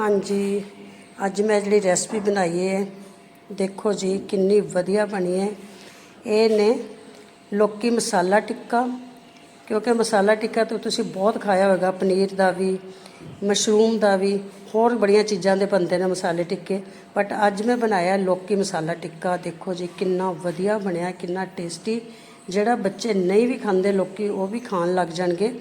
ਹਾਂਜੀ, ਅੱਜ ਮੈਂ ਜਿਹੜੀ ਰੈਸਪੀ ਬਣਾਈ ਹੈ ਦੇਖੋ ਜੀ, ਕਿੰਨੀ ਵਧੀਆ ਬਣੀ ਹੈ ਇਹ ਨੇ ਲੋਕੀ ਮਸਾਲਾ ਟਿੱਕਾ, ਕਿਉਂਕਿ ਮਸਾਲਾ ਟਿੱਕਾ ਤਾਂ ਤੁਸੀਂ ਬਹੁਤ ਖਾਇਆ ਹੋਵੇਗਾ ਪਨੀਰ ਦਾ ਵੀ, ਮਸ਼ਰੂਮ ਦਾ ਵੀ, ਹੋਰ ਬੜੀਆਂ ਚੀਜ਼ਾਂ ਦੇ ਬਣਦੇ ਨੇ ਮਸਾਲੇ ਟਿੱਕੇ। ਬਟ ਅੱਜ ਮੈਂ ਬਣਾਇਆ ਲੋਕੀ ਮਸਾਲਾ ਟਿੱਕਾ, ਦੇਖੋ ਜੀ, ਕਿੰਨਾ ਵਧੀਆ ਬਣਿਆ, ਕਿੰਨਾ ਟੇਸਟੀ ਜਿਹੜਾ ਬੱਚੇ ਨਹੀਂ ਵੀ ਖਾਂਦੇ, ਲੋਕੀ ਉਹ ਵੀ ਖਾਣ ਲੱਗ ਜਾਣਗੇ।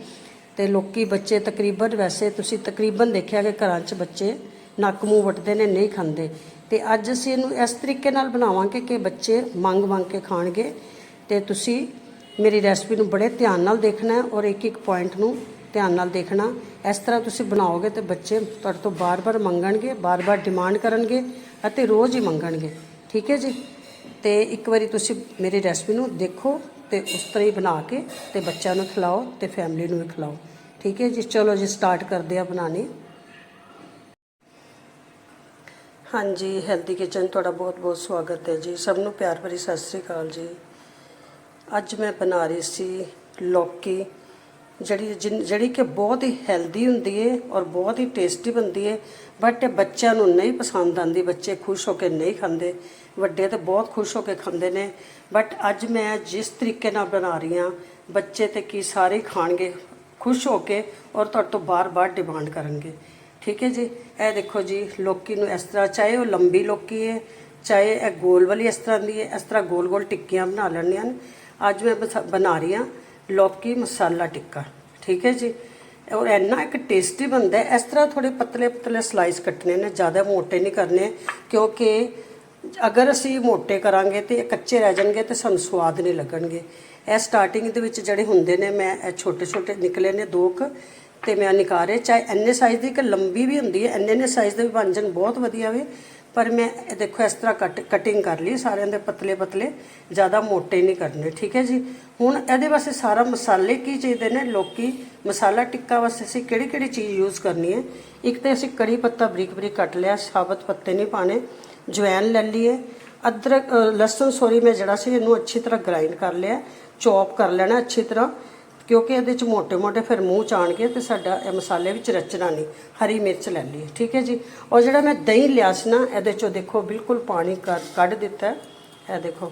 ਤੇ ਲੋਕੀ ਬੱਚੇ ਤਕਰੀਬਨ ਵੈਸੇ ਤੁਸੀਂ ਤਕਰੀਬਨ ਦੇਖਿਆ ਕਿ ਘਰਾਂ 'ਚ ਬੱਚੇ ਨੱਕ ਮੂੰਹ ਵੱਟਦੇ ਨੇ, ਨਹੀਂ ਖਾਂਦੇ। ਤੇ ਅੱਜ ਅਸੀਂ ਇਹਨੂੰ ਇਸ ਤਰੀਕੇ ਨਾਲ ਬਣਾਵਾਂਗੇ ਕਿ ਬੱਚੇ ਮੰਗ ਮੰਗ ਕੇ ਖਾਣਗੇ। ਤੇ ਤੁਸੀਂ ਮੇਰੀ ਰੈਸਪੀ ਨੂੰ ਬੜੇ ਧਿਆਨ ਨਾਲ ਦੇਖਣਾ ਔਰ ਇੱਕ ਇੱਕ ਪੁਆਇੰਟ ਨੂੰ ਧਿਆਨ ਨਾਲ ਦੇਖਣਾ। ਇਸ ਤਰ੍ਹਾਂ ਤੁਸੀਂ ਬਣਾਓਗੇ ਤੇ ਬੱਚੇ ਤੁਹਾਡੇ ਤੋਂ ਬਾਰ-ਬਾਰ ਮੰਗਣਗੇ, ਬਾਰ-ਬਾਰ ਡਿਮਾਂਡ ਕਰਨਗੇ ਅਤੇ ਰੋਜ਼ ਹੀ ਮੰਗਣਗੇ। ਠੀਕ ਹੈ ਜੀ? ਤੇ ਇੱਕ ਵਾਰੀ ਤੁਸੀਂ ਮੇਰੀ ਰੈਸਪੀ ਨੂੰ ਦੇਖੋ। ਤੇ ਉਸ ਤਰ੍ਹਾਂ ਹੀ ਬਣਾ ਕੇ ਤੇ ਬੱਚਿਆਂ ਨੂੰ ਖਿਲਾਓ ਤੇ ਫੈਮਿਲੀ ਨੂੰ ਵੀ ਖਿਲਾਓ। ਠੀਕ ਹੈ ਜੀ? ਚਲੋ ਜੀ ਸਟਾਰਟ ਕਰਦੇ ਆ ਬਣਾਣੀ ਹਾਂਜੀ ਹੈਲਦੀ ਕਿਚਨ ਤੁਹਾਡਾ ਬਹੁਤ ਬਹੁਤ ਸਵਾਗਤ ਹੈ ਜੀ। ਸਭ ਨੂੰ ਪਿਆਰ ਭਰੀ ਸਤਿ ਸ੍ਰੀ ਅਕਾਲ ਜੀ। ਅੱਜ ਮੈਂ ਬਣਾ ਰਹੀ ਸੀ ਲੌਕੀ ਜਿਹੜੀ ਜਿਨ- ਜਿਹੜੀ ਕਿ ਬਹੁਤ ਹੀ ਹੈਲਦੀ ਹੁੰਦੀ ਹੈ ਔਰ ਬਹੁਤ ਹੀ ਟੇਸਟੀ ਬਣਦੀ ਹੈ ਬਟ ਬੱਚਿਆਂ ਨੂੰ ਨਹੀਂ ਪਸੰਦ ਆਉਂਦੀ ਬੱਚੇ ਖੁਸ਼ ਹੋ ਕੇ ਨਹੀਂ ਖਾਂਦੇ। ਵੱਡੇ ਤਾਂ ਬਹੁਤ ਖੁਸ਼ ਹੋ ਕੇ ਖਾਂਦੇ ਨੇ ਬਟ ਅੱਜ ਮੈਂ ਜਿਸ ਤਰੀਕੇ ਨਾਲ ਬਣਾ ਰਹੀ ਹਾਂ ਬੱਚੇ ਤੇ ਕੀ ਸਾਰੇ ਖਾਣਗੇ, ਖੁਸ਼ ਹੋ ਕੇ ਔਰ ਤੁਹਾਡੇ ਤੋਂ ਬਾਰ-ਬਾਰ ਡਿਮਾਂਡ ਕਰਨਗੇ। ਠੀਕ ਹੈ ਜੀ? ਇਹ ਦੇਖੋ ਜੀ, ਲੋਕੀ ਨੂੰ ਇਸ ਤਰ੍ਹਾਂ, ਚਾਹੇ ਉਹ ਲੰਬੀ ਲੋਕੀ ਹੈ ਚਾਹੇ ਇਹ ਗੋਲ ਵਾਲੀ ਇਸ ਤਰ੍ਹਾਂ ਦੀ ਹੈ ਇਸ ਤਰ੍ਹਾਂ ਗੋਲ-ਗੋਲ ਟਿੱਕੀਆਂ ਬਣਾ ਲੈਣੀਆਂ ਨੇ ਅੱਜ ਮੈਂ ਬਸ- ਬਣਾ ਰਹੀ ਹਾਂ ਲੌਕੀ ਮਸਾਲਾ ਟਿੱਕਾ, ਠੀਕ ਹੈ ਜੀ? ਔਰ ਇੰਨਾ ਇੱਕ ਟੇਸਟੀ ਬਣਦਾ ਇਸ ਤਰ੍ਹਾਂ ਥੋੜੇ ਪਤਲੇ ਪਤਲੇ ਸਲਾਈਸ ਕੱਟਣੇ ਨੇ, ਜ਼ਿਆਦਾ ਮੋਟੇ ਨਹੀਂ ਕਰਨੇ, ਕਿਉਂਕਿ ਅਗਰ ਅਸੀਂ ਮੋਟੇ ਕਰਾਂਗੇ ਤੇ ਇਹ ਕੱਚੇ ਰਹਿ ਜਾਣਗੇ ਤੇ ਸਾਨੂੰ ਸਵਾਦ ਨਹੀਂ ਲੱਗਣਗੇ। ਇਹ ਸਟਾਰਟਿੰਗ ਦੇ ਵਿੱਚ ਜਿਹੜੇ ਹੁੰਦੇ ਨੇ, ਮੈਂ ਇਹ ਛੋਟੇ ਛੋਟੇ ਨਿਕਲੇ ਨੇ ਦੋ ਕੁ, ਤੇ ਮੈਂ ਨਿਕਾਰੇ, ਚਾਹੇ ਇੰਨੇ ਸਾਈਜ਼ ਦੀ ਕਿ ਲੰਬੀ ਵੀ ਹੁੰਦੀ ਹੈ ਇੰਨੇ ਇੰਨੇ ਸਾਈਜ਼ ਦੇ ਵੀ ਬਣ ਜਾਣ, ਬਹੁਤ ਵਧੀਆ ਵੇ। ਪਰ ਮੈਂ ਇਹ ਦੇਖੋ ਇਸ ਤਰ੍ਹਾਂ ਕੱਟ ਕਟਿੰਗ ਕਰ ਲਈ, ਸਾਰਿਆਂ ਦੇ ਪਤਲੇ ਪਤਲੇ, ਜ਼ਿਆਦਾ ਮੋਟੇ ਨਹੀਂ ਕਰਨੇ, ਠੀਕ ਹੈ ਜੀ? ਹੁਣ ਇਹਦੇ ਵਾਸਤੇ ਸਾਰਾ ਮਸਾਲੇ ਕੀ ਚਾਹੀਦੇ ਨੇ? ਲੋਕੀ ਮਸਾਲਾ ਟਿੱਕਾ ਵਾਸਤੇ ਅਸੀਂ ਕਿਹੜੀ ਕਿਹੜੀ ਚੀਜ਼ ਯੂਜ਼ ਕਰਨੀ ਹੈ? ਇੱਕ ਤੇ ਅਸੀਂ ਕੜੀ ਪੱਤਾ ਬਰੀਕ ਬਰੀਕ ਕੱਟ ਲਿਆ, ਸਾਬਤ ਪੱਤੇ ਨਹੀਂ ਪਾਣੇ ਜਵੈਨ ਲੈ ਲਈਏ, ਅਦਰਕ ਲਸਣ, ਸੋਰੀ ਮੈਂ ਜਿਹੜਾ ਸੀ ਇਹਨੂੰ ਅੱਛੀ ਤਰ੍ਹਾਂ ਗ੍ਰਾਈਂਡ ਕਰ ਲਿਆ ਚੌਪ ਕਰ ਲੈਣਾ ਅੱਛੀ ਤਰ੍ਹਾਂ। ਕਿਉਂਕਿ ਇਹਦੇ ਚ ਮੋٹے-ਮੋٹے ਫਿਰ ਮੂੰਹ ਚ ਚਾਣਗੇ ਤੇ ਸਾਡਾ ਇਹ ਮਸਾਲੇ ਵਿੱਚ ਰਚਣਾ ਨਹੀਂ, ਹਰੀ ਮਿਰਚ ਲੈ ਲਈ ਠੀਕ ਹੈ ਜੀ? ਔਰ ਜਿਹੜਾ ਮੈਂ ਦਹੀਂ ਲਿਆ ਸੀ ਨਾ, ਇਹਦੇ ਚੋਂ ਦੇਖੋ ਬਿਲਕੁਲ ਪਾਣੀ ਕੱਢ ਦਿੱਤਾ ਹੈ। ਇਹ ਦੇਖੋ,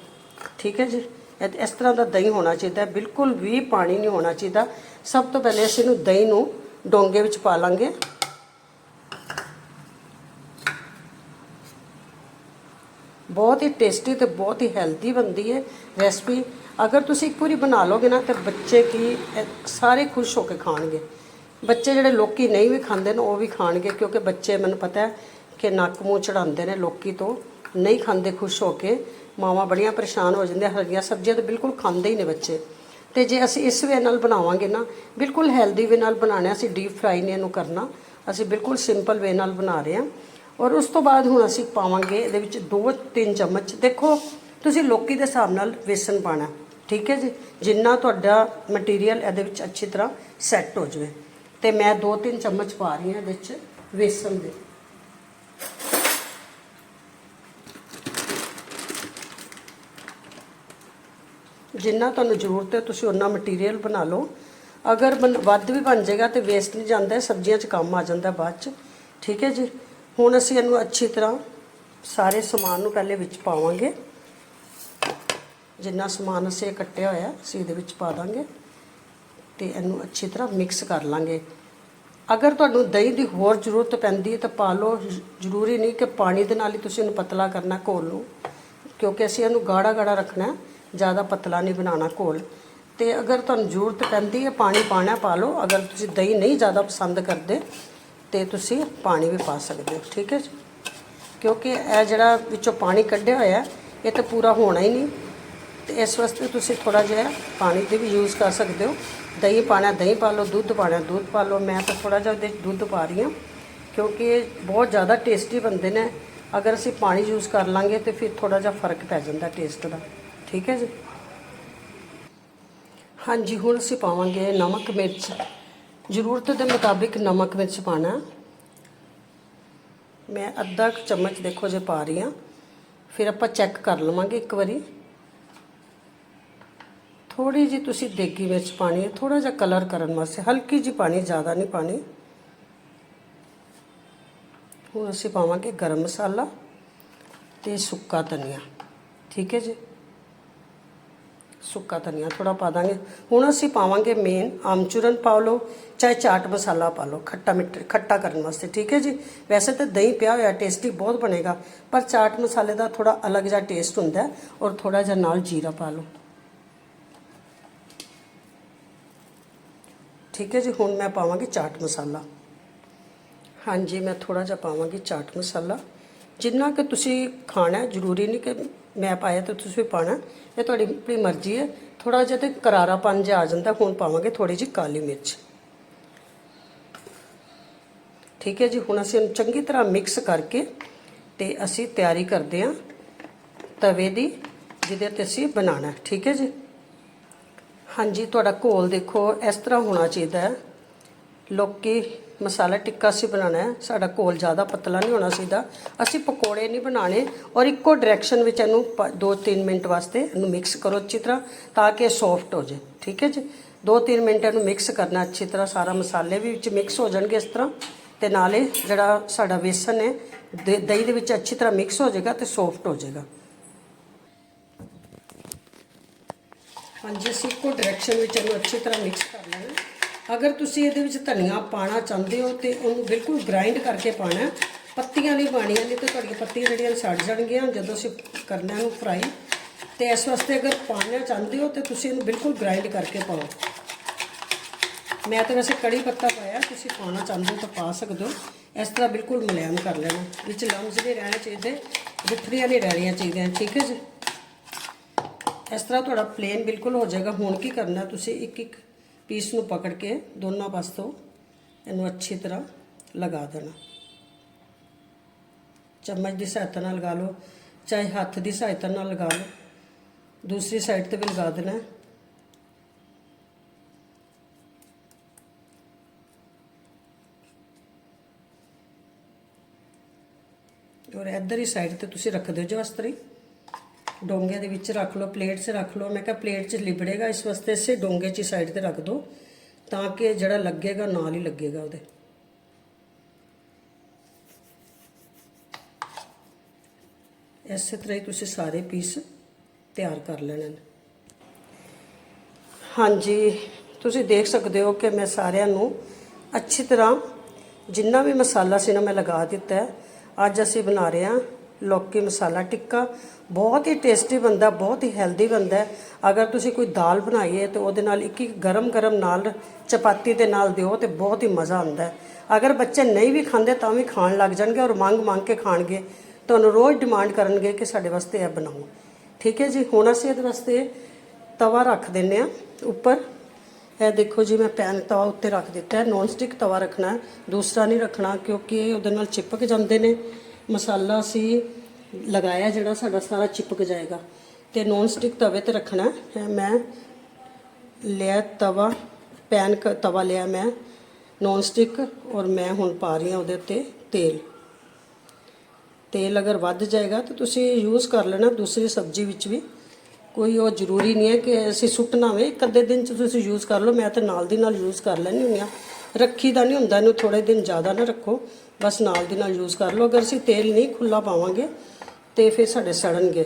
ਠੀਕ ਹੈ ਜੀ? ਇਹ ਇਸ ਤਰ੍ਹਾਂ ਦਾ ਦਹੀਂ ਹੋਣਾ ਚਾਹੀਦਾ ਬਿਲਕੁਲ ਵੀ ਪਾਣੀ ਨਹੀਂ ਹੋਣਾ ਚਾਹੀਦਾ। ਸਭ ਤੋਂ ਪਹਿਲੇ ਅਸੀਂ ਇਹਨੂੰ ਦਹੀਂ ਨੂੰ ਡੋਂਗੇ ਵਿੱਚ ਪਾ ਲਾਂਗੇ। ਬਹੁਤ ਹੀ ਟੇਸਟੀ ਤੇ ਬਹੁਤ ਹੀ ਹੈਲਦੀ ਬਣਦੀ ਹੈ ਰੈਸਪੀ। ਅਗਰ ਤੁਸੀਂ ਇੱਕ ਵਾਰੀ ਬਣਾ ਲੋਗੇ ਨਾ, ਤੇ ਬੱਚੇ ਕੀ ਸਾਰੇ ਖੁਸ਼ ਹੋ ਕੇ ਖਾਣਗੇ। ਬੱਚੇ ਜਿਹੜੇ ਲੋਕੀ ਨਹੀਂ ਵੀ ਖਾਂਦੇ ਨੇ, ਉਹ ਵੀ ਖਾਣਗੇ, ਕਿਉਂਕਿ ਬੱਚੇ ਮੈਨੂੰ ਪਤਾ ਹੈ ਕਿ ਨੱਕ ਮੂੰਹ ਚੜਾਉਂਦੇ ਨੇ ਲੋਕੀ ਤੋਂ, ਨਹੀਂ ਖਾਂਦੇ, ਖੁਸ਼ ਹੋ ਕੇ। ਮਾਵਾਂ ਬੜੀਆਂ ਪਰੇਸ਼ਾਨ ਹੋ ਜਾਂਦੀਆਂ, ਹਰੀਆਂ ਸਬਜ਼ੀਆਂ ਤਾਂ ਬਿਲਕੁਲ ਖਾਂਦੇ ਹੀ ਨੇ ਬੱਚੇ। ਤੇ ਜੇ ਅਸੀਂ ਇਸ ਵੇ ਨਾਲ ਬਣਾਵਾਂਗੇ ਨਾ, ਬਿਲਕੁਲ ਹੈਲਦੀ ਵੇ ਨਾਲ ਬਣਾਉਣਾ ਅਸੀਂ ਡੀਪ ਫਰਾਈ ਨਹੀਂ ਇਹਨੂੰ ਕਰਨਾ। ਅਸੀਂ ਬਿਲਕੁਲ ਸਿੰਪਲ ਵੇ ਨਾਲ ਬਣਾ ਰਹੇ ਹਾਂ ਔਰ ਉਸ ਤੋਂ ਬਾਅਦ ਹੁਣ ਅਸੀਂ ਪਾਵਾਂਗੇ ਇਹਦੇ ਵਿੱਚ 2-3 ਚਮਚ। ਦੇਖੋ ਤੁਸੀਂ ਲੋਕੀ ਦੇ ਹਿਸਾਬ ਨਾਲ ਵੇਸਣ ਪਾਣਾ, ਠੀਕ ਹੈ ਜੀ? ਜਿੰਨਾ ਤੁਹਾਡਾ ਮਟੀਰੀਅਲ ਇਹਦੇ ਵਿੱਚ ਅੱਛੀ ਤਰ੍ਹਾਂ ਸੈੱਟ ਹੋ ਜਾਵੇ। ਤੇ ਮੈਂ 2-3 ਚਮਚ ਪਾ ਰਹੀ ਹਾਂ ਇਹਦੇ ਵਿੱਚ ਵੇਸਣ ਦੇ। ਜਿੰਨਾ ਤੁਹਾਨੂੰ ਜ਼ਰੂਰਤ ਹੈ, ਤੁਸੀਂ ਉਹਨਾਂ ਮਟੀਰੀਅਲ ਬਣਾ ਲਓ। ਅਗਰ ਬਣ- ਵੱਧ ਵੀ ਬਣ ਜਾਏਗਾ ਤੇ ਵੇਸਟ ਨਹੀਂ ਜਾਂਦਾ, ਸਬਜ਼ੀਆਂ 'ਚ ਕੰਮ ਆ ਜਾਂਦਾ ਬਾਅਦ 'ਚ, ਠੀਕ ਹੈ ਜੀ? ਹੁਣ ਅਸੀਂ ਇਹਨੂੰ ਅੱਛੀ ਤਰ੍ਹਾਂ ਸਾਰੇ ਸਮਾਨ ਨੂੰ ਪਹਿਲੇ ਵਿੱਚ ਪਾਵਾਂਗੇ। ਜਿੰਨਾ ਸਮਾਨ ਅਸੀਂ ਇਹ ਕੱਟਿਆ ਹੋਇਆ, ਅਸੀਂ ਇਹਦੇ ਵਿੱਚ ਪਾ ਦਾਂਗੇ ਤੇ ਇਹਨੂੰ ਅੱਛੀ ਤਰ੍ਹਾਂ ਮਿਕਸ ਕਰ ਲਾਂਗੇ। ਅਗਰ ਤੁਹਾਨੂੰ ਦਹੀਂ ਦੀ ਹੋਰ ਜ਼ਰੂਰਤ ਪੈਂਦੀ ਹੈ ਤਾਂ ਪਾ ਲਓ। ਜ਼ਰੂਰੀ ਨਹੀਂ ਕਿ ਪਾਣੀ ਦੇ ਨਾਲ ਹੀ ਤੁਸੀਂ ਇਹਨੂੰ ਪਤਲਾ ਕਰਨਾ, ਘੋਲ ਨੂੰ ਕਿਉਂਕਿ ਅਸੀਂ ਇਹਨੂੰ ਗਾੜਾ ਗਾੜਾ ਰੱਖਣਾ ਜ਼ਿਆਦਾ ਪਤਲਾ ਨਹੀਂ ਬਣਾਉਣਾ ਘੋਲ। ਤੇ ਅਗਰ ਤੁਹਾਨੂੰ ਜ਼ਰੂਰਤ ਪੈਂਦੀ ਹੈ, ਪਾਣੀ ਪਾਣਾ ਪਾ ਲਓ। ਅਗਰ ਤੁਸੀਂ ਦਹੀਂ ਨਹੀਂ ਜ਼ਿਆਦਾ ਪਸੰਦ ਕਰਦੇ, ਤੇ ਤੁਸੀਂ ਪਾਣੀ ਵੀ ਪਾ ਸਕਦੇ ਹੋ। ਠੀਕ ਹੈ ਜੀ? ਕਿਉਂਕਿ ਇਹ ਜਿਹੜਾ ਵਿੱਚੋਂ ਪਾਣੀ ਕੱਢਿਆ ਹੋਇਆ, ਇਹ ਤਾਂ ਪੂਰਾ ਹੋਣਾ ਹੀ ਨਹੀਂ। ਤੇ ਇਸ ਵਾਸਤੇ ਤੁਸੀਂ ਥੋੜਾ ਜਿਹਾ ਪਾਣੀ ਦੇ ਵੀ ਯੂਜ਼ ਕਰ ਸਕਦੇ ਹੋ। ਦਹੀਂ ਪਾਣਾ, ਦਹੀਂ ਪਾ ਲਓ, ਦੁੱਧ ਪਾਣਾ, ਦੁੱਧ ਪਾ ਲਓ। ਮੈਂ ਤਾਂ ਥੋੜਾ ਜਿਹਾ ਉਹਦੇ 'ਚ ਦੁੱਧ ਪਾ ਰਹੀ ਹਾਂ, ਕਿਉਂਕਿ ਇਹ ਬਹੁਤ ਜ਼ਿਆਦਾ ਟੇਸਟੀ ਬਣਦੇ ਨੇ। ਅਗਰ ਅਸੀਂ ਪਾਣੀ ਯੂਜ਼ ਕਰ ਲਾਂਗੇ ਤੇ ਫਿਰ ਥੋੜਾ ਜਿਹਾ ਫ਼ਰਕ ਪੈ ਜਾਂਦਾ ਟੇਸਟ ਦਾ। ਠੀਕ ਹੈ ਜੀ? ਹਾਂਜੀ, ਹੁਣ ਅਸੀਂ ਪਾਵਾਂਗੇ ਨਮਕ ਮਿਰਚ। ਜ਼ਰੂਰਤ ਦੇ ਮੁਤਾਬਿਕ ਨਮਕ ਮਿਰਚ ਪਾਣਾ। ਮੈਂ ਅੱਧਾ ਕੁ ਚਮਚ ਦੇਖੋ ਜੇ ਪਾ ਰਹੀ ਹਾਂ, ਫਿਰ ਆਪਾਂ ਚੈੱਕ ਕਰ ਲਵਾਂਗੇ ਇੱਕ ਵਾਰੀ। ਥੋੜੀ ਜੀ ਤੁਸੀਂ ਦੇਗੀ ਮਿਰਚ ਪਾਣੀ ਹੈ ਥੋੜਾ ਜਿਹਾ ਕਲਰ ਕਰਨ ਵਾਸਤੇ, ਹਲਕੀ ਜੀ ਪਾਣੀ, ਜ਼ਿਆਦਾ ਨਹੀਂ ਪਾਣੀ। ਹੁਣ ਅਸੀਂ ਪਾਵਾਂਗੇ ਗਰਮ ਮਸਾਲਾ ਤੇ ਸੁੱਕਾ ਧਨੀਆ। ਠੀਕ ਹੈ ਜੀ? ਸੁੱਕਾ ਧਨੀਆ ਥੋੜਾ ਪਾ ਦਾਂਗੇ। ਹੁਣ ਅਸੀਂ ਪਾਵਾਂਗੇ ਮੇਨ ਆਮਚੂਰਨ ਪਾ ਲਓ, ਚਾਹੇ ਚਾਟ ਮਸਾਲਾ ਪਾ ਲਓ, ਖੱਟਾ ਮਿੱਠਾ, ਖੱਟਾ ਕਰਨ ਵਾਸਤੇ। ਠੀਕ ਹੈ ਜੀ? ਵੈਸੇ ਤਾਂ ਦਹੀਂ ਪਿਆ ਹੋਇਆ ਟੇਸਟੀ ਬਹੁਤ ਬਣੇਗਾ, ਪਰ ਚਾਟ ਮਸਾਲੇ ਦਾ ਥੋੜਾ ਅਲੱਗ ਜਿਹਾ ਟੇਸਟ ਹੁੰਦਾ ਔਰ ਥੋੜਾ ਜਿਹਾ ਨਾਲ ਜੀਰਾ ਪਾ ਲਓ। ਠੀਕ ਹੈ ਜੀ, ਹੁਣ ਮੈਂ ਪਾਵਾਂਗੀ ਚਾਟ ਮਸਾਲਾ। ਹਾਂਜੀ, ਮੈਂ ਥੋੜਾ ਜਿਹਾ ਪਾਵਾਂਗੀ ਚਾਟ ਮਸਾਲਾ। ਜਿੰਨਾ ਕਿ ਤੁਸੀਂ ਖਾਣਾ ਜ਼ਰੂਰੀ ਨਹੀਂ ਕਿ ਮੈਂ ਪਾਇਆ ਤੇ ਤੁਸੀਂ ਵੀ ਪਾਣਾ। ਇਹ ਤੁਹਾਡੀ ਆਪਣੀ ਮਰਜ਼ੀ ਹੈ। ਥੋੜਾ ਜਿਹਾ ਤੇ ਕਰਾਰਾਪਨ ਜਿਹਾ ਆ ਜਾਂਦਾ, ਹੁਣ ਪਾਵਾਂਗੇ ਥੋੜੀ ਜਿਹੀ ਕਾਲੀ ਮਿਰਚ। ਠੀਕ ਹੈ ਜੀ, ਹੁਣ ਅਸੀਂ ਇਹਨੂੰ ਚੰਗੀ ਤਰ੍ਹਾਂ ਮਿਕਸ ਕਰਕੇ ਤੇ ਅਸੀਂ ਤਿਆਰੀ ਕਰਦੇ ਹਾਂ ਤਵੇ ਦੀ, ਜਿਹਦੇ ਤੇ ਅਸੀਂ ਬਣਾਉਣਾ ਠੀਕ ਹੈ ਜੀ? ਹਾਂਜੀ, ਤੁਹਾਡਾ ਘੋਲ ਦੇਖੋ, ਇਸ ਤਰ੍ਹਾਂ ਹੋਣਾ ਚਾਹੀਦਾ ਹੈ। ਲੋਕੀ ਮਸਾਲਾ ਟਿੱਕਾ ਸੀ ਬਣਾਉਣਾ ਹੈ, ਸਾਡਾ ਘੋਲ ਜ਼ਿਆਦਾ ਪਤਲਾ ਨਹੀਂ ਹੋਣਾ ਚਾਹੀਦਾ। ਅਸੀਂ ਪਕੌੜੇ ਨਹੀਂ ਬਣਾਣੇ ਔਰ ਇੱਕੋ ਡਾਇਰੈਕਸ਼ਨ ਵਿੱਚ ਇਹਨੂੰ 2-3 ਮਿੰਟ ਵਾਸਤੇ ਇਹਨੂੰ ਮਿਕਸ ਕਰੋ ਅੱਛੀ ਤਰ੍ਹਾਂ, ਤਾਂ ਕਿ ਸੌਫਟ ਹੋ ਜਾਏ, ਠੀਕ ਹੈ ਜੀ? 2-3 ਮਿੰਟ ਇਹਨੂੰ ਮਿਕਸ ਕਰਨਾ ਅੱਛੀ ਤਰ੍ਹਾਂ, ਸਾਰਾ ਮਸਾਲੇ ਵੀ ਵਿੱਚ ਮਿਕਸ ਹੋ ਜਾਣਗੇ ਇਸ ਤਰ੍ਹਾਂ, ਤੇ ਨਾਲੇ ਜਿਹੜਾ ਸਾਡਾ ਵੇਸਨ ਹੈ ਦਹੀਂ ਦੇ ਵਿੱਚ ਅੱਛੀ ਤਰ੍ਹਾਂ ਮਿਕਸ ਹੋ ਜਾਏਗਾ ਤੇ ਸੌਫਟ ਹੋ ਜਾਏਗਾ। ਹਾਂਜੀ, ਅਸੀਂ ਇੱਕੋ ਡਾਇਰੈਕਸ਼ਨ ਵਿੱਚ ਇਹਨੂੰ ਅੱਛੀ ਤਰ੍ਹਾਂ ਮਿਕਸ ਕਰ ਲੈਣਾ। ਅਗਰ ਤੁਸੀਂ ਇਹਦੇ ਵਿੱਚ ਧਨੀਆ ਪਾਣਾ ਚਾਹੁੰਦੇ ਹੋ ਤੇ ਉਹਨੂੰ ਬਿਲਕੁਲ ਗ੍ਰਾਈਂਡ ਕਰਕੇ ਪਾਣਾ ਪੱਤੀਆਂ ਨਹੀਂ ਪਾਣੀਆਂ ਨਹੀਂ ਤੇ ਤੁਹਾਡੀਆਂ ਪੱਤੀਆਂ ਜਿਹੜੀਆਂ ਸੜ ਜਾਣਗੀਆਂ ਜਦੋਂ ਅਸੀਂ ਕਰਨਾ ਇਹਨੂੰ ਫਰਾਈ ਤੇ ਇਸ ਵਾਸਤੇ ਅਗਰ ਪਾਣਾ ਚਾਹੁੰਦੇ ਹੋ ਤੇ ਤੁਸੀਂ ਇਹਨੂੰ ਬਿਲਕੁਲ ਗ੍ਰਾਈਂਡ ਕਰਕੇ ਪਾਓ। ਮੈਂ ਤਾਂ ਵੈਸੇ ਕੜੀ ਪੱਤਾ ਪਾਇਆ, ਤੁਸੀਂ ਪਾਣਾ ਚਾਹੁੰਦੇ ਹੋ ਤਾਂ ਪਾ ਸਕਦੇ ਹੋ। ਇਸ ਤਰ੍ਹਾਂ ਬਿਲਕੁਲ ਮੁਲਾਇਮ ਕਰ ਲੈਣਾ। ਵਿੱਚ ਲੰਮਸ ਨਹੀਂ ਰਹਿਣੇ ਚਾਹੀਦੇ ਗੁੱਥਰੀਆਂ ਨਹੀਂ ਰਹਿਣੀਆਂ ਚਾਹੀਦੀਆਂ, ਠੀਕ ਹੈ ਜੀ? ਇਸ ਤਰ੍ਹਾਂ ਤੁਹਾਡਾ ਪਲੇਨ ਬਿਲਕੁਲ ਹੋ ਜਾਏਗਾ। ਹੁਣ ਕੀ ਕਰਨਾ ਤੁਸੀਂ ਇੱਕ ਇੱਕ ਪੀਸ ਨੂੰ ਪਕੜ ਕੇ ਦੋਨਾਂ ਪਾਸੋਂ ਇਹਨੂੰ ਅੱਛੀ ਤਰ੍ਹਾਂ ਲਗਾ ਦੇਣਾ। ਚਮਚ ਦੀ ਸਹਾਇਤਾ ਨਾਲ ਲਗਾ ਲਓ, ਚਾਹੇ ਹੱਥ ਦੀ ਸਹਾਇਤਾ ਨਾਲ ਲਗਾ ਲਓ। ਦੂਸਰੀ ਸਾਈਡ ਤੇ ਵੀ ਲਗਾ ਦੇਣਾ ਔਰ ਇੱਧਰ ਹੀ ਸਾਈਡ ਤੇ ਤੁਸੀਂ ਰੱਖ ਦਿਓ ਜੋ ਇਸ ਤਰ੍ਹਾਂ ਡੋਂਗੇ ਦੇ ਵਿੱਚ ਰੱਖ ਲਓ ਪਲੇਟ 'ਚ ਰੱਖ ਲਓ। ਮੈਂ ਕਿਹਾ ਪਲੇਟ 'ਚ ਲਿਬੜੇਗਾ, ਇਸ ਵਾਸਤੇ ਇਸੇ ਡੋਂਗੇ 'ਚ ਸਾਈਡ ਤੇ ਰੱਖ ਦਿਓ ਤਾਂ ਕਿ ਜਿਹੜਾ ਲੱਗੇਗਾ ਨਾਲ ਹੀ ਲੱਗੇਗਾ ਉਹਦੇ। ਇਸੇ ਤਰ੍ਹਾਂ ਹੀ ਤੁਸੀਂ ਸਾਰੇ ਪੀਸ ਤਿਆਰ ਕਰ ਲੈਣੇ ਨੇ। ਹਾਂਜੀ, ਤੁਸੀਂ ਦੇਖ ਸਕਦੇ ਹੋ ਕਿ ਮੈਂ ਸਾਰਿਆਂ ਨੂੰ ਅੱਛੀ ਤਰ੍ਹਾਂ ਜਿੰਨਾ ਵੀ ਮਸਾਲਾ ਸੀ ਨਾ ਮੈਂ ਲਗਾ ਦਿੱਤਾ ਹੈ। ਅੱਜ ਅਸੀਂ ਬਣਾ ਰਹੇ ਹਾਂ ਲੌਕੀ ਮਸਾਲਾ ਟਿੱਕਾ, ਬਹੁਤ ਹੀ ਟੇਸਟੀ ਬਣਦਾ ਬਹੁਤ ਹੀ ਹੈਲਦੀ ਬਣਦਾ ਅਗਰ ਤੁਸੀਂ ਕੋਈ ਦਾਲ ਬਣਾਈਏ ਹੈ ਤੇ ਉਹਦੇ ਨਾਲ ਇੱਕ ਇੱਕ ਗਰਮ ਗਰਮ ਨਾਲ ਚਪਾਤੀ ਦੇ ਨਾਲ ਦਿਓ ਤੇ ਬਹੁਤ ਹੀ ਮਜ਼ਾ ਆਉਂਦਾ ਅਗਰ ਬੱਚੇ ਨਹੀਂ ਵੀ ਖਾਂਦੇ ਤਾਂ ਵੀ ਖਾਣ ਲੱਗ ਜਾਣਗੇ ਔਰ ਮੰਗ ਮੰਗ ਕੇ ਖਾਣਗੇ। ਤੁਹਾਨੂੰ ਰੋਜ਼ ਡਿਮਾਂਡ ਕਰਨਗੇ ਕਿ ਸਾਡੇ ਵਾਸਤੇ ਇਹ ਬਣਾਓ। ਠੀਕ ਹੈ ਜੀ, ਹੁਣ ਅਸੀਂ ਇਹਦੇ ਵਾਸਤੇ ਤਵਾ ਰੱਖ ਦਿੰਨੇ ਆ ਉੱਪਰ। ਇਹ ਦੇਖੋ ਜੀ, ਮੈਂ ਪੈਨ ਤਵਾ ਉੱਤੇ ਰੱਖ ਦਿੱਤਾ ਹੈ। ਨੌਨ ਸਟਿਕ ਤਵਾ ਰੱਖਣਾ ਦੂਸਰਾ ਨਹੀਂ ਰੱਖਣਾ ਕਿਉਂਕਿ ਇਹ ਉਹਦੇ ਨਾਲ ਚਿਪਕ ਜਾਂਦੇ ਨੇ। ਮਸਾਲਾ ਅਸੀਂ ਲਗਾਇਆ ਜਿਹੜਾ ਸਾਡਾ ਸਾਰਾ ਚਿਪਕ ਜਾਏਗਾ। ਤੇ ਨੌਨ ਸਟਿਕ ਤਵੇ ਤੇ ਰੱਖਣਾ ਹੈ ਮੈਂ। ਲਿਆ ਤਵਾ ਪੈਨ ਕ- ਤਵਾ ਲਿਆ ਮੈਂ ਨੌਨ ਸਟਿਕ ਔਰ ਮੈਂ ਹੁਣ ਪਾ ਰਹੀ ਹਾਂ ਉਹਦੇ ਉੱਤੇ ਤੇਲ। ਤੇਲ ਅਗਰ ਵੱਧ ਜਾਏਗਾ ਤਾਂ ਤੁਸੀਂ ਯੂਜ਼ ਕਰ ਲੈਣਾ ਦੂਸਰੀ ਸਬਜ਼ੀ ਵਿੱਚ ਵੀ। ਕੋਈ ਉਹ ਜ਼ਰੂਰੀ ਨਹੀਂ ਹੈ ਕਿ ਅਸੀਂ ਸੁੱਟਣਾ ਵੇ ਇੱਕ ਅੱਧੇ ਦਿਨ ਚ ਤੁਸੀਂ ਯੂਜ਼ ਕਰ ਲਓ, ਮੈਂ ਤਾਂ ਨਾਲ ਦੀ ਨਾਲ ਯੂਜ਼ ਕਰ ਲੈਂਦੀ ਹੁੰਦੀ ਹਾਂ। ਰੱਖੀ ਦਾ ਨਹੀਂ ਹੁੰਦਾ, ਇਹਨੂੰ ਥੋੜੇ ਦਿਨ ਜ਼ਿਆਦਾ ਨਾ ਰੱਖੋ। ਬਸ ਨਾਲ ਦੀ ਨਾਲ ਯੂਜ਼ ਕਰ ਲਓ। ਅਗਰ ਅਸੀਂ ਤੇਲ ਨਹੀਂ ਖੁੱਲਾ ਪਾਵਾਂਗੇ, ਤੇ ਫਿਰ ਸਾਡੇ ਸੜਨਗੇ।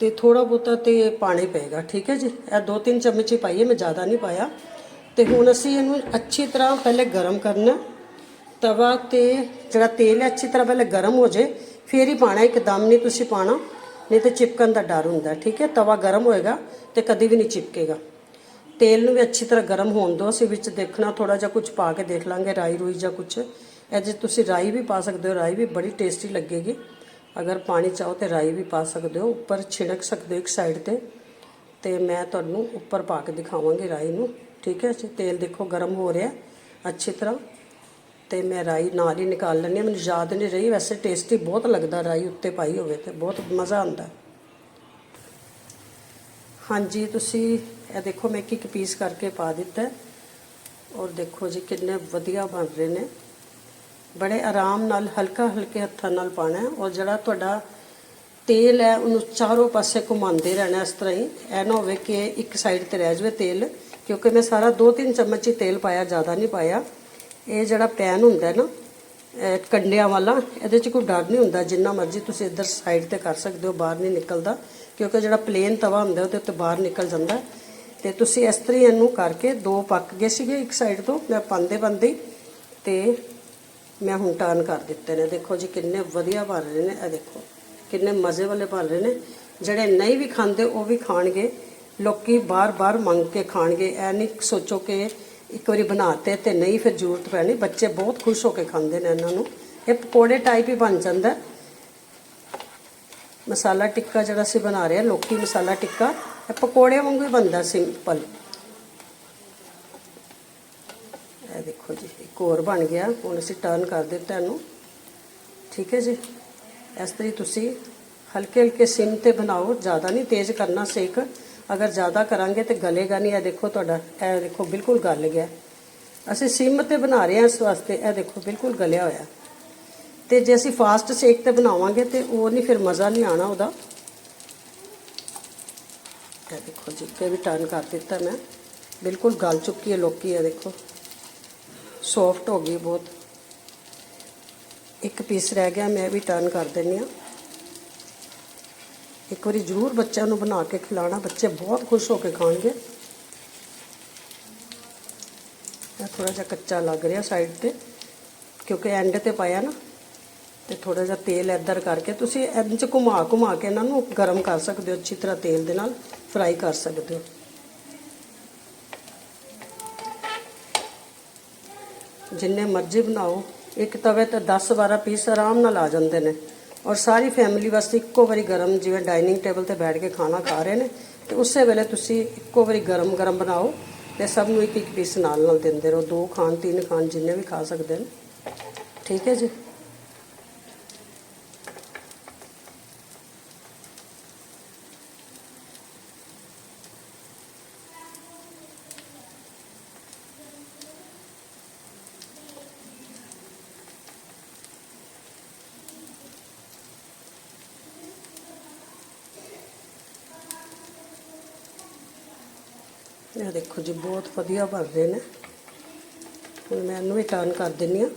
ਤੇ ਥੋੜਾ ਬਹੁਤਾ ਤੇ ਪਾਣੀ ਪਏਗਾ, ਠੀਕ ਹੈ ਜੀ? ਇਹ ਦੋ ਤਿੰਨ ਚਮਚ ਹੀ ਪਾਈਏ, ਮੈਂ ਜ਼ਿਆਦਾ ਨਹੀਂ ਪਾਇਆ। ਤੇ ਹੁਣ ਅਸੀਂ ਇਹਨੂੰ ਅੱਛੀ ਤਰ੍ਹਾਂ ਪਹਿਲੇ ਗਰਮ ਕਰਨਾ ਤਵਾ ਤੇ ਜਿਹੜਾ ਤੇਲ ਹੈ, ਅੱਛੀ ਤਰ੍ਹਾਂ ਪਹਿਲੇ ਗਰਮ ਹੋ ਜੇ ਫੇਰ ਹੀ ਪਾਣਾ ਇੱਕਦਮ ਨਹੀਂ ਤੁਸੀਂ ਪਾਣਾ ਨਹੀਂ ਤੇ ਚਿਪਕਣ ਦਾ ਡਰ ਹੁੰਦਾ, ਠੀਕ ਹੈ? ਤਵਾ ਗਰਮ ਹੋਏਗਾ ਤੇ ਕਦੀ ਵੀ ਨਹੀਂ ਚਿਪਕੇਗਾ। ਤੇਲ ਨੂੰ ਵੀ ਅੱਛੀ ਤਰ੍ਹਾਂ ਗਰਮ ਹੋਣ ਦਿਓ। ਅਸੀਂ ਵਿੱਚ ਦੇਖਣਾ ਥੋੜਾ ਜਿਹਾ ਕੁਝ ਪਾ ਕੇ ਦੇਖ ਲਾਂਗੇ, ਰਾਈ ਰੂਈ ਜਾਂ ਕੁਝ ਇਹਦੇ ਜੇ ਤੁਸੀਂ ਰਾਈ ਵੀ ਪਾ ਸਕਦੇ ਹੋ, ਰਾਈ ਵੀ ਬੜੀ ਟੇਸਟੀ ਲੱਗੇਗੀ। ਅਗਰ ਪਾਣੀ ਚਾਹੋ ਤੇ ਰਾਈ ਵੀ ਪਾ ਸਕਦੇ ਹੋ। ਉੱਪਰ ਛਿੜਕ ਸਕਦੇ ਹੋ ਇੱਕ ਸਾਈਡ ਤੇ। ਤੇ ਮੈਂ ਤੁਹਾਨੂੰ ਉੱਪਰ ਪਾ ਕੇ ਦਿਖਾਵਾਂਗੀ ਰਾਈ ਨੂੰ। ਠੀਕ ਹੈ ਜੀ? ਤੇਲ ਦੇਖੋ ਗਰਮ ਹੋ ਰਿਹਾ, ਅੱਛੀ ਤਰ੍ਹਾਂ। ਤੇ ਮੈਂ ਰਾਈ ਨਾਲ ਹੀ ਨਿਕਾਲ ਲੈਂਦੀ ਹਾਂ। ਮੈਨੂੰ ਯਾਦ ਨਹੀਂ ਰਹੀ। ਵੈਸੇ ਟੇਸਟੀ ਬਹੁਤ ਲੱਗਦਾ ਰਾਈ ਉੱਤੇ ਪਾਈ ਹੋਵੇ ਤੇ ਬਹੁਤ ਮਜ਼ਾ ਆਉਂਦਾ। ਹਾਂਜੀ, ਤੁਸੀਂ ਇਹ ਦੇਖੋ ਮੈਂ ਇੱਕ ਇੱਕ ਪੀਸ ਕਰਕੇ ਪਾ ਦਿੱਤਾ ਔਰ ਦੇਖੋ ਜੀ ਕਿੰਨੇ ਵਧੀਆ ਬਣ ਰਹੇ ਨੇ। ਬੜੇ ਆਰਾਮ ਨਾਲ ਹਲਕਾ ਹਲਕੇ ਹੱਥਾਂ ਨਾਲ ਪਾਣਾ ਔਰ ਜਿਹੜਾ ਤੁਹਾਡਾ ਤੇਲ ਹੈ, ਉਹਨੂੰ ਚਾਰੋਂ ਪਾਸੇ ਘੁਮਾਉਂਦੇ ਰਹਿਣਾ ਇਸ ਤਰ੍ਹਾਂ ਹੀ। ਇਹ ਨਾ ਹੋਵੇ ਕਿ ਇੱਕ ਸਾਈਡ ਤੇ ਰਹਿ ਜਾਵੇ ਤੇਲ, ਕਿਉਂਕਿ ਮੈਂ ਸਾਰਾ 2-3 ਚਮਚ ਹੀ ਤੇਲ ਪਾਇਆ, ਜ਼ਿਆਦਾ ਨਹੀਂ ਪਾਇਆ। ਇਹ ਜਿਹੜਾ ਪੈਨ ਹੁੰਦਾ ਨਾ ਕੰਡਿਆਂ ਵਾਲਾ, ਇਹਦੇ 'ਚ ਕੋਈ ਡਰ ਨਹੀਂ ਹੁੰਦਾ। ਜਿੰਨਾ ਮਰਜ਼ੀ ਤੁਸੀਂ ਇੱਧਰ ਸਾਈਡ ਤੇ ਕਰ ਸਕਦੇ ਹੋ, ਬਾਹਰ ਨਹੀਂ ਨਿਕਲਦਾ। ਕਿਉਂਕਿ ਜਿਹੜਾ ਪਲੇਨ ਤਵਾ ਹੁੰਦਾ, ਉਹਦੇ ਉੱਤੇ ਬਾਹਰ ਨਿਕਲ ਜਾਂਦਾ ਤੇ ਤੁਸੀਂ ਇਸ ਤਰ੍ਹਾਂ ਹੀ ਇਹਨੂੰ ਕਰਕੇ ਦੋ ਪੱਕ ਗਏ ਸੀਗੇ ਇੱਕ ਸਾਈਡ ਤੋਂ, ਮੈਂ ਪਾਉਂਦੇ ਪਾਉਂਦੇ ਤੇ ਮੈਂ ਹੁਣ ਟਰਨ ਕਰ ਦਿੱਤੇ ਨੇ। ਦੇਖੋ ਜੀ ਕਿੰਨੇ ਵਧੀਆ ਬਣ ਰਹੇ ਨੇ, ਇਹ ਦੇਖੋ। ਕਿੰਨੇ ਮਜ਼ੇ ਵਾਲੇ ਬਣ ਰਹੇ ਨੇ। ਜਿਹੜੇ ਨਹੀਂ ਵੀ ਖਾਂਦੇ, ਉਹ ਵੀ ਖਾਣਗੇ। ਲੋਕੀ ਬਾਰ-ਬਾਰ ਮੰਗ ਕੇ ਖਾਣਗੇ। ਐ ਨਹੀਂ ਸੋਚੋ ਕਿ ਇੱਕ ਵਾਰੀ ਬਣਾਤੇ ਤੇ ਨਹੀਂ ਫਿਰ ਜ਼ਰੂਰਤ ਪੈਣੀ। ਬੱਚੇ ਬਹੁਤ ਖੁਸ਼ ਹੋ ਕੇ ਖਾਂਦੇ ਨੇ ਇਹਨਾਂ ਨੂੰ। ਇਹ ਪਕੌੜੇ ਟਾਈਪ ਹੀ ਬਣ ਜਾਂਦਾ। ਮਸਾਲਾ ਟਿੱਕਾ ਜਿਹੜਾ ਅਸੀਂ ਬਣਾ ਰਹੇ ਹਾਂ, ਲੋਕੀ ਮਸਾਲਾ ਟਿੱਕਾ ਇਹ ਪਕੌੜੇ ਵਾਂਗੂ ਹੀ ਬਣਦਾ ਸਿੰਪਲ। ਇਹ ਦੇਖੋ ਜੀ, ਇੱਕ ਹੋਰ ਬਣ ਗਿਆ। ਹੁਣ ਅਸੀਂ ਟਰਨ ਕਰ ਦਿੱਤਾ ਇਹਨੂੰ। ਠੀਕ ਹੈ ਜੀ? ਇਸ ਤਰ੍ਹਾਂ ਹੀ ਤੁਸੀਂ ਹਲਕੇ ਹਲਕੇ ਸਿਮ ਤੇ ਬਣਾਓ। ਜ਼ਿਆਦਾ ਨਹੀਂ ਤੇਜ਼ ਕਰਨਾ ਸੇਕ। ਅਗਰ ਜ਼ਿਆਦਾ ਕਰਾਂਗੇ ਤੇ ਗਲੇਗਾ ਨਹੀਂ। ਇਹ ਦੇਖੋ ਤੁਹਾਡਾ, ਇਹ ਦੇਖੋ ਬਿਲਕੁਲ ਗਲ ਗਿਆ। ਅਸੀਂ ਸਿਮ ਤੇ ਬਣਾ ਰਹੇ ਹਾਂ ਇਸ ਵਾਸਤੇ। ਇਹ ਦੇਖੋ ਬਿਲਕੁਲ ਗਲਿਆ ਹੋਇਆ। ਤੇ ਜੇ ਅਸੀਂ ਫਾਸਟ ਸੇਕ ਤੇ ਬਣਾਵਾਂਗੇ ਤੇ ਉਹ ਨਹੀਂ, ਫਿਰ ਮਜ਼ਾ ਨਹੀਂ ਆਣਾ ਉਹਦਾ। ਇਹ ਦੇਖੋ ਜੀ ਕਿ ਵੀ ਟਰਨ ਕਰ ਦਿੱਤਾ ਮੈਂ। ਬਿਲਕੁਲ ਗਲ ਚੁੱਕੀ ਹੈ ਲੋਕੀ, ਇਹ ਦੇਖੋ। ਸੌਫਟ ਹੋ ਗਈ ਬਹੁਤ। ਇੱਕ ਪੀਸ ਰਹਿ ਗਿਆ, ਮੈਂ ਵੀ ਟਰਨ ਕਰ ਦਿੰਨੀ ਆ ਇੱਕ ਵਾਰੀ ਜ਼ਰੂਰ ਬੱਚਿਆਂ ਨੂੰ ਬਣਾ ਕੇ ਖਿਲਾਣਾ, ਬੱਚੇ ਬਹੁਤ ਖੁਸ਼ ਹੋ ਕੇ ਖਾਣਗੇ। ਇਹ ਥੋੜਾ ਜਿਹਾ ਕੱਚਾ ਲੱਗ ਰਿਹਾ ਸਾਈਡ ਤੇ, ਕਿਉਂਕਿ ਐਂਡ ਤੇ ਪਾਇਆ ਨਾ। ਤੇ ਥੋੜਾ ਜਿਹਾ ਤੇਲ ਇੱਧਰ ਕਰਕੇ ਤੁਸੀਂ ਇਹਦੇ ਚ ਘੁਮਾ ਘੁਮਾ ਕੇ ਇਹਨਾਂ ਨੂੰ ਗਰਮ ਕਰ ਸਕਦੇ ਹੋ, ਅੱਛੀ ਤਰ੍ਹਾਂ ਤੇਲ ਦੇ ਨਾਲ ਫਰਾਈ ਕਰ ਸਕਦੇ ਹੋ। ਜਿੰਨੇ ਮਰਜ਼ੀ ਬਣਾਓ, ਇੱਕ ਤਵੇ ਤੇ 10-12 ਪੀਸ ਆਰਾਮ ਨਾਲ ਆ ਜਾਂਦੇ ਨੇ। ਔਰ ਸਾਰੀ ਫੈਮਿਲੀ ਵਾਸਤੇ ਇੱਕੋ ਵਾਰੀ ਗਰਮ, ਜਿਵੇਂ ਡਾਈਨਿੰਗ ਟੇਬਲ ਤੇ ਬੈਠ ਕੇ ਖਾਣਾ ਖਾ ਰਹੇ ਨੇ, ਤੇ ਉਸੇ ਵੇਲੇ ਤੁਸੀਂ ਇੱਕੋ ਵਾਰੀ ਗਰਮ ਗਰਮ ਬਣਾਓ ਤੇ ਸਭ ਨੂੰ ਇੱਕ ਇੱਕ ਪੀਸ ਨਾਲ ਨਾਲ ਦਿੰਦੇ ਰਹੋ। ਦੋ ਖਾਣ, ਤਿੰਨ ਖਾਣ, ਜਿੰਨੇ ਵੀ ਖਾ ਸਕਦੇ ਨੇ। ਠੀਕ ਹੈ ਜੀ? ਇਹ ਦੇਖੋ ਜੀ, ਬਹੁਤ ਵਧੀਆ ਬਣ ਰਹੇ ਨੇ। ਹੁਣ ਮੈਂ ਇਹਨੂੰ ਵੀ ਟਰਨ ਕਰ ਦਿੰਨੀ ਆ।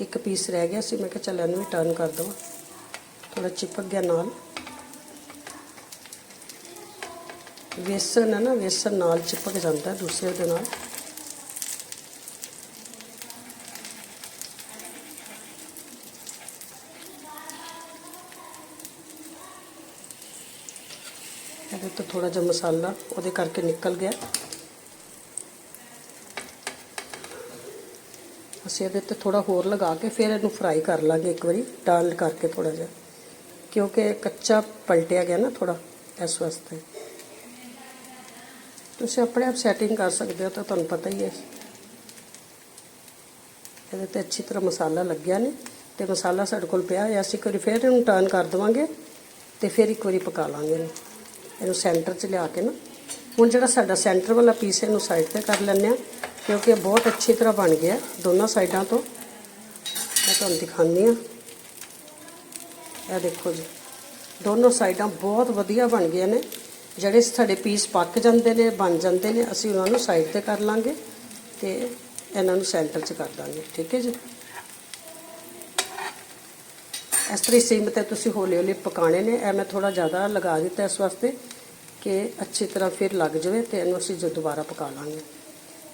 ਇੱਕ ਪੀਸ ਰਹਿ ਗਿਆ ਸੀ, ਮੈਂ ਕਿਹਾ ਚੱਲ ਇਹਨੂੰ ਵੀ ਟਰਨ ਕਰ ਦਵਾਂ। ਥੋੜਾ ਚਿਪਕ ਗਿਆ ਨਾਲ। ਵੇਸਣ ਹੈ ਨਾ, ਵੇਸਣ ਨਾਲ ਚਿਪਕ ਜਾਂਦਾ ਦੂਸਰੇ ਦੇ ਨਾਲ। ਇਹਦੇ ਤੋਂ ਥੋੜਾ ਜਿਹਾ ਮਸਾਲਾ ਉਹਦੇ ਕਰਕੇ ਨਿਕਲ ਗਿਆ। ਅਸੀਂ ਇਹਦੇ ਤੇ ਥੋੜਾ ਹੋਰ ਲਗਾ ਕੇ ਫਿਰ ਇਹਨੂੰ ਫਰਾਈ ਕਰ ਲਾਂਗੇ ਇੱਕ ਵਾਰੀ ਟਰਨ ਕਰਕੇ ਥੋੜਾ ਜਿਹਾ। ਕਿਉਂਕਿ ਕੱਚਾ ਪਲਟਿਆ ਗਿਆ ਨਾ ਥੋੜਾ ਇਸ ਵਾਸਤੇ। ਤੁਸੀਂ ਆਪਣੇ ਆਪ ਸੈਟਿੰਗ ਕਰ ਸਕਦੇ ਹੋ, ਤਾਂ ਤੁਹਾਨੂੰ ਪਤਾ ਹੀ ਹੈ। ਇਹਦੇ ਤੇ ਅੱਛੀ ਤਰ੍ਹਾਂ ਮਸਾਲਾ ਲੱਗਿਆ ਨੇ, ਤੇ ਮਸਾਲਾ ਸਾਡੇ ਕੋਲ ਪਿਆ ਹੈ ਅਸੀਂ ਇੱਕ ਵਾਰੀ ਫਿਰ ਇਹਨੂੰ ਟਰਨ ਕਰ ਦਵਾਂਗੇ ਤੇ ਫਿਰ ਇੱਕ ਵਾਰੀ ਪਕਾ ਲਾਂਗੇ ਇਹਨੂੰ। ਇਹਨੂੰ ਸੈਂਟਰ 'ਚ ਲਿਆ ਕੇ ਨਾ। ਹੁਣ ਜਿਹੜਾ ਸਾਡਾ ਸੈਂਟਰ ਵਾਲਾ ਪੀਸ ਹੈ, ਇਹਨੂੰ ਸਾਈਡ ਤੇ ਕਰ ਲੈਂਦੇ ਆ ਕਿਉਂਕਿ ਇਹ ਬਹੁਤ ਅੱਛੀ ਤਰ੍ਹਾਂ ਬਣ ਗਿਆ ਦੋਨਾਂ ਸਾਈਡਾਂ ਤੋਂ। ਮੈਂ ਤੁਹਾਨੂੰ ਦਿਖਾਉਂਦੀ ਆ ਇਹ ਦੇਖੋ ਜੀ, ਦੋਨੋਂ ਸਾਈਡਾਂ ਬਹੁਤ ਵਧੀਆ ਬਣ ਗਈਆਂ ਨੇ। ਜਿਹੜੇ ਸਾਡੇ ਪੀਸ ਪੱਕ ਜਾਂਦੇ ਨੇ, ਬਣ ਜਾਂਦੇ ਨੇ, ਅਸੀਂ ਉਹਨਾਂ ਨੂੰ ਸਾਈਡ ਤੇ ਕਰ ਲਾਂਗੇ ਤੇ ਇਹਨਾਂ ਨੂੰ ਸੈਂਟਰ 'ਚ ਕਰ ਦਾਂਗੇ, ਠੀਕ ਹੈ ਜੀ? ਇਸ ਤਰ੍ਹਾਂ ਸਿਮ ਤੇ ਤੁਸੀਂ ਹੌਲੀ ਹੌਲੀ ਪਕਾਣੇ ਨੇ। ਇਹ ਮੈਂ ਥੋੜਾ ਜ਼ਿਆਦਾ ਲਗਾ ਦਿੱਤਾ ਇਸ ਵਾਸਤੇ ਕਿ ਅੱਛੀ ਤਰ੍ਹਾਂ ਫਿਰ ਲੱਗ ਜਾਵੇ ਤੇ ਇਹਨੂੰ ਅਸੀਂ ਜੋ ਦੁਬਾਰਾ ਪਕਾ ਲਾਂਗੇ।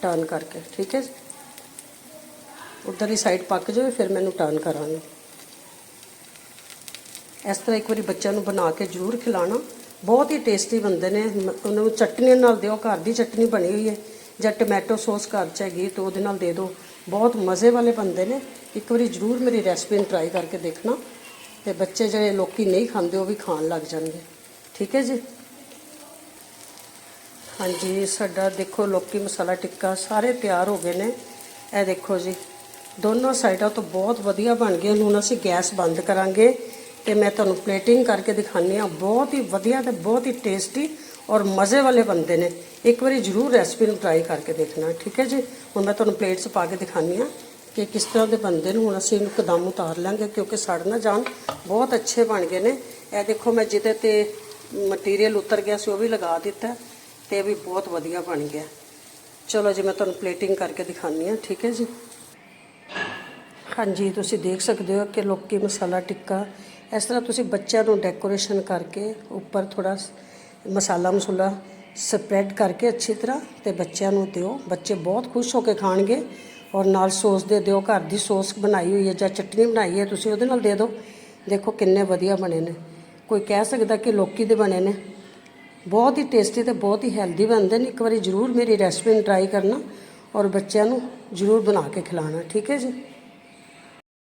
ਟਰਨ ਕਰਕੇ, ਠੀਕ ਹੈ ਜੀ? ਉਧਰ ਦੀ ਸਾਈਡ ਪੱਕ ਜਾਵੇ, ਫਿਰ ਮੈਨੂੰ ਟਰਨ ਕਰਾਂਗੇ। ਇਸ ਤਰ੍ਹਾਂ ਇੱਕ ਵਾਰੀ ਬੱਚਿਆਂ ਨੂੰ ਬਣਾ ਕੇ ਜ਼ਰੂਰ ਖਿਲਾਣਾ। ਬਹੁਤ ਹੀ ਟੇਸਟੀ ਬਣਦੇ ਨੇ। ਉਹਨਾਂ ਨੂੰ ਚਟਨੀਆਂ ਨਾਲ ਦਿਓ, ਘਰ ਦੀ ਚਟਨੀ ਬਣੀ ਹੋਈ ਹੈ। ਜਾਂ ਟੋਮੈਟੋ ਸੌਸ ਘਰ 'ਚ ਹੈਗੀ, ਤਾਂ ਉਹਦੇ ਨਾਲ ਦੇ ਦਿਓ। ਬਹੁਤ ਮਜ਼ੇ ਵਾਲੇ ਬਣਦੇ ਨੇ। ਇੱਕ ਵਾਰੀ ਜ਼ਰੂਰ ਮੇਰੀ ਰੈਸਪੀ ਨੂੰ ਟਰਾਈ ਕਰਕੇ ਦੇਖਣਾ। ਤੇ ਬੱਚੇ ਜਿਹੜੇ ਲੋਕੀ ਨਹੀਂ ਖਾਂਦੇ, ਉਹ ਵੀ ਖਾਣ ਲੱਗ ਜਾਣਗੇ। ਠੀਕ ਹੈ ਜੀ? ਹਾਂਜੀ, ਸਾਡਾ ਦੇਖੋ ਲੋਕੀ ਮਸਾਲਾ ਟਿੱਕਾ ਸਾਰੇ ਤਿਆਰ ਹੋ ਗਏ ਨੇ। ਇਹ ਦੇਖੋ ਜੀ, ਦੋਨੋਂ ਸਾਈਡਾਂ ਤੋਂ ਬਹੁਤ ਵਧੀਆ ਬਣ ਗਏ। ਹੁਣ ਅਸੀਂ ਗੈਸ ਬੰਦ ਕਰਾਂਗੇ ਤੇ ਮੈਂ ਤੁਹਾਨੂੰ ਪਲੇਟਿੰਗ ਕਰਕੇ ਦਿਖਾਉਂਦੀ ਆ ਬਹੁਤ ਹੀ ਵਧੀਆ ਤੇ ਬਹੁਤ ਹੀ ਟੇਸਟੀ ਔਰ ਮਜ਼ੇ ਵਾਲੇ ਬੰਦੇ ਨੇ। ਇੱਕ ਵਾਰੀ ਜ਼ਰੂਰ ਰੈਸਪੀ ਨੂੰ ਟਰਾਈ ਕਰਕੇ ਦੇਖਣਾ, ਠੀਕ ਹੈ ਜੀ? ਹੁਣ ਮੈਂ ਤੁਹਾਨੂੰ ਪਲੇਟਸ ਪਾ ਕੇ ਦਿਖਾਉਂਦੀ ਆ ਕਿ ਕਿਸ ਤਰ੍ਹਾਂ ਦੇ ਬੰਦੇ ਨੂੰ। ਹੁਣ ਅਸੀਂ ਇਹਨੂੰ ਕਦਮ ਉਤਾਰ ਲਾਂਗੇ ਕਿਉਂਕਿ ਸੜ ਨਾ ਜਾਣ। ਬਹੁਤ ਅੱਛੇ ਬਣ ਗਏ ਨੇ। ਇਹ ਦੇਖੋ ਮੈਂ ਜਿਹਦੇ ਤੇ ਮਟੀਰੀਅਲ ਉਤਰ ਗਿਆ ਸੀ, ਉਹ ਵੀ ਲਗਾ ਦਿੱਤਾ। ਤੇ ਇਹ ਵੀ ਬਹੁਤ ਵਧੀਆ ਬਣ ਗਿਆ। ਚਲੋ ਜੀ, ਮੈਂ ਤੁਹਾਨੂੰ ਪਲੇਟਿੰਗ ਕਰਕੇ ਦਿਖਾਉਂਦੀ ਹਾਂ, ਠੀਕ ਹੈ ਜੀ? ਹਾਂਜੀ, ਤੁਸੀਂ ਦੇਖ ਸਕਦੇ ਹੋ ਕਿ ਲੋਕੀ ਮਸਾਲਾ ਟਿੱਕਾ, ਇਸ ਤਰ੍ਹਾਂ ਤੁਸੀਂ ਬੱਚਿਆਂ ਨੂੰ ਡੈਕੋਰੇਸ਼ਨ ਕਰਕੇ ਉੱਪਰ ਥੋੜਾ ਮਸਾਲਾ ਮਸੂਲਾ ਸਪਰੈਡ ਕਰਕੇ ਅੱਛੀ ਤਰ੍ਹਾਂ ਤੇ ਬੱਚਿਆਂ ਨੂੰ ਦਿਓ। ਬੱਚੇ ਬਹੁਤ ਖੁਸ਼ ਹੋ ਕੇ ਖਾਣਗੇ ਔਰ ਨਾਲ ਸੌਸ ਦੇ ਦਿਓ। ਘਰ ਦੀ ਸੌਸ ਬਣਾਈ ਹੋਈ ਹੈ ਜਾਂ ਚਟਨੀ ਬਣਾਈ ਹੈ, ਤੁਸੀਂ ਉਹਦੇ ਨਾਲ ਦੇ ਦਿਓ। ਦੇਖੋ ਕਿੰਨੇ ਵਧੀਆ ਬਣੇ ਨੇ। ਕੋਈ ਕਹਿ ਸਕਦਾ ਕਿ ਲੋਕੀ ਦੇ ਬਣੇ ਨੇ। ਬਹੁਤ ਹੀ ਟੇਸਟੀ ਤੇ ਬਹੁਤ ਹੀ ਹੈਲਦੀ ਬਣਦੇ ਨੇ। ਇੱਕ ਵਾਰੀ ਜ਼ਰੂਰ ਮੇਰੀ ਰੈਸਪੀ ਨੂੰ ਟਰਾਈ ਕਰਨਾ ਔਰ ਬੱਚਿਆਂ ਨੂੰ ਜ਼ਰੂਰ ਬਣਾ ਕੇ ਖਿਲਾਉਣਾ, ਠੀਕ ਹੈ ਜੀ?